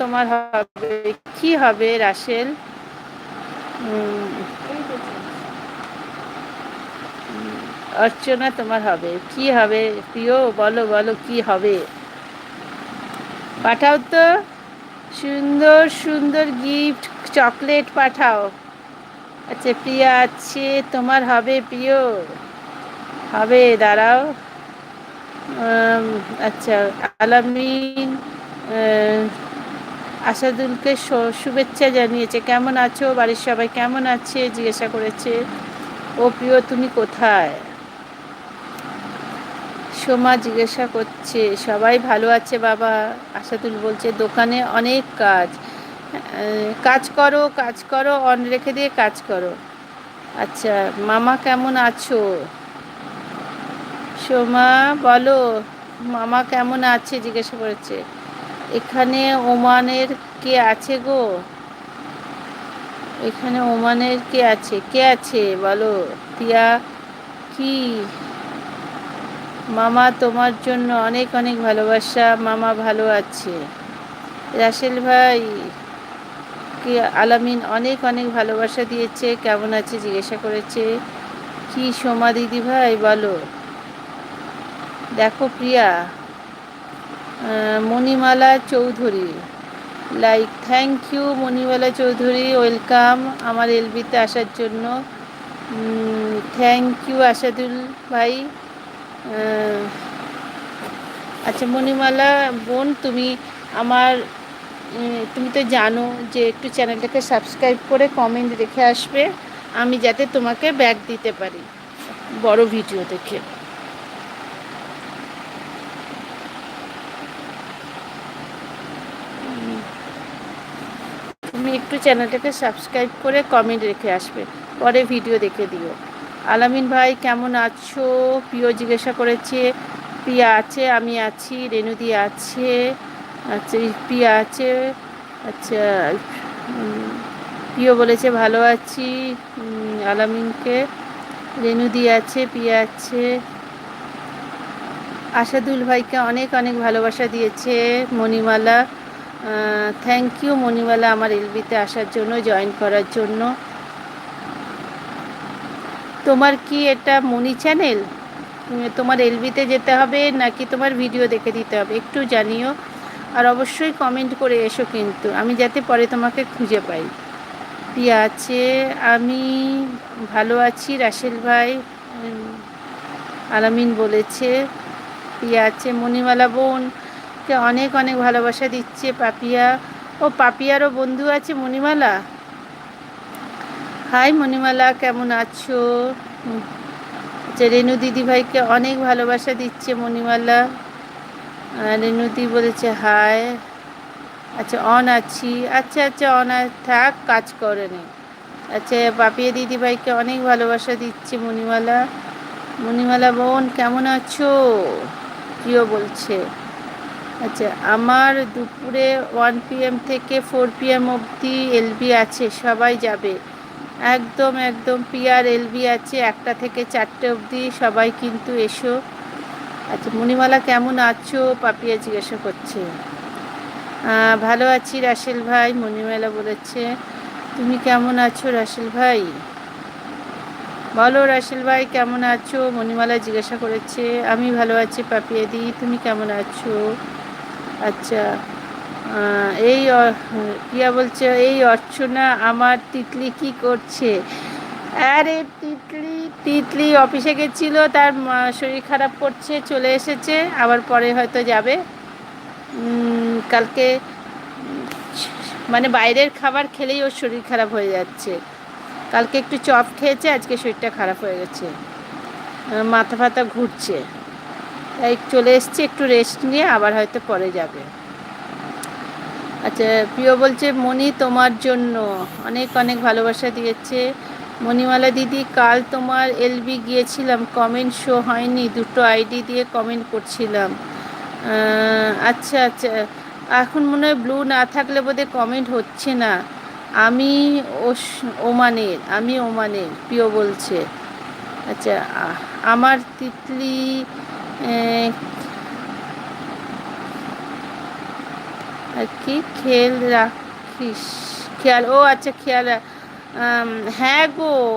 তোমার হবে? কি হবে, রাসেল? অর্চনা তোমার হবে। কি হবে? প্রিয়, বলো বলো, কি হবে? পাঠাও তো। সুন্দর সুন্দর গিফট চকলেট পাঠাও। আচ্ছা প্রিয়া আছে, তোমার হবে, প্রিয়। হবে, দাঁড়াও। আচ্ছা আলামিন আসাদুলকে শুভেচ্ছা জানিয়েছে। কেমন আছো? বাড়ির সবাই কেমন আছে? জিজ্ঞাসা করেছে, ও প্রিয়, তুমি কোথায়? সোমা জিজ্ঞাসা করছে, সবাই ভালো আছে বাবা? আসাদুল বলছে, দোকানে অনেক কাজ। কাজ করো কাজ করো, অন রেখে দিয়ে কাজ করো। আচ্ছা মামা কেমন আছো? সোমা, বলো, মামা কেমন আছে? জিজ্ঞাসা করেছে। এখানে ওমানের কে আছে গো? এখানে ওমানের কে আছে? কে আছে? বলো। তিয়া কি? মামা তোমার জন্য অনেক অনেক ভালোবাসা। মামা ভালো আছে। রাসেল ভাই, কি আলামিন অনেক অনেক ভালোবাসা দিয়েছে। কেমন আছে? জিজ্ঞাসা করেছে। কি সোমা দিদি ভাই? বলো। দেখো Priya Manimala Chowdhury. Like thank you Manimala Chowdhury welcome আমার এলবিতে আসার জন্য। থ্যাংক ইউ আসাদুল ভাই। আচ্ছা মণিমালা বোন, তুমি আমার তুমি তো জানো যে একটু চ্যানেলটাকে সাবস্ক্রাইব করে কমেন্ট রেখে আসবে। আমি যাতে তোমাকে ব্যাক দিতে পারি। বড় ভিডিও দেখে। তুমি একটু চ্যানেলটাকে সাবস্ক্রাইব করে কমেন্ট রেখে আসবে। পরে ভিডিও দেখে দিও। আলামিন ভাই, কেমন আছো? প্রিয় জিজ্ঞাসা করেছে, প্রিয়া আছে, আমি আছি রেনুদি আছে আচ্ছা প্রিয়া আছে আচ্ছা প্রিয় বলেছে, ভালো আছি আলামিনকে। রেনুদি আছে, প্রিয়া আছে। আসাদুল ভাইকে অনেক অনেক ভালোবাসা দিয়েছে মণিমালা। থ্যাংক ইউ মণিমালা, আমার এলবিতে আসার জন্য জয়েন করার জন্য। তোমার কি এটা মনি চ্যানেল তোমার এলবিতে যেতে হবে নাকি তোমার ভিডিও দেখে দিতে হবে? একটু জানিও। আর অবশ্যই কমেন্ট করে এসো কিন্তু। আমি যাতে পরে তোমাকে খুঁজে পাই। পিয়া আছে? আমি ভালো আছি, রাসেল ভাই। আলামিন বলেছে পিয়া আছে মণিমালা বোনকে অনেক অনেক ভালোবাসা দিচ্ছে পাপিয়া। ও পাপিয়ারও বন্ধু আছে মণিমালা? হাই মণিমালা, কেমন আছো? আচ্ছা রেণু দিদিভাইকে অনেক ভালোবাসা দিচ্ছে মণিমালা। রেণুদি বলেছে হাই। আচ্ছা অন আছি। আচ্ছা আচ্ছা অন থাক, কাজ করে নে। আচ্ছা পাপিয়া দিদিভাইকে অনেক ভালোবাসা দিচ্ছে মণিমালা। মণিমালা বোন, কেমন আছো? প্রিয় বলছে। আচ্ছা আমার দুপুরে ওয়ান পিএম থেকে ফোর পিএম অবধি এলবি আছে, সবাই যাবে। একদম একদম পিয়ার এলবি আছে, একটা থেকে চারটে অবধি সবাই কিন্তু এসো। আচ্ছা মণিমালা কেমন আছো? পাপিয়া জিজ্ঞাসা করছে। ভালো আছি রাসেল ভাই মণিমালা বলেছে। তুমি কেমন আছো রাসেল ভাই? বলো রাসেল ভাই, কেমন আছো? মণিমালা জিজ্ঞাসা করেছে। আমি ভালো আছি পাপিয়া দি, তুমি কেমন আছো? আচ্ছা এই প্রিয়া বলছে, এই অর্চনা আমার তিতলি কি করছে? আরে তিতলি তিতলি অফিসে গেছিল, তার শরীর খারাপ করছে, চলে এসেছে, আবার পরে হয়তো যাবে। কালকে মানে বাইরের খাবার খেলেই ওর শরীর খারাপ হয়ে যাচ্ছে। কালকে একটু চপ খেয়েছে, আজকে শরীরটা খারাপ হয়ে গেছে। মাথা ফাথা ঘুরছে। তাই চলে এসছে, একটু রেস্ট নিয়ে আবার হয়তো পরে যাবে। আচ্ছা প্রিয় বলছে, মণি তোমার জন্য অনেক অনেক ভালোবাসা দিয়েছে। মণিমালা দিদি, কাল তোমার এলবি গিয়েছিলাম কমেন্ট শো হয়নি, দুটো আইডি দিয়ে কমেন্ট করছিলাম। আচ্ছা আচ্ছা এখন মনে হয় ব্লু না থাকলে বোধহয় কমেন্ট হচ্ছে না। আমি ওমানের আমি ওমানের, প্রিয় বলছে। আচ্ছা আমার তিতলি আর কি খেয়াল রাখিস? খেয়াল ও আচ্ছা খেয়াল হ্যাঁ গো।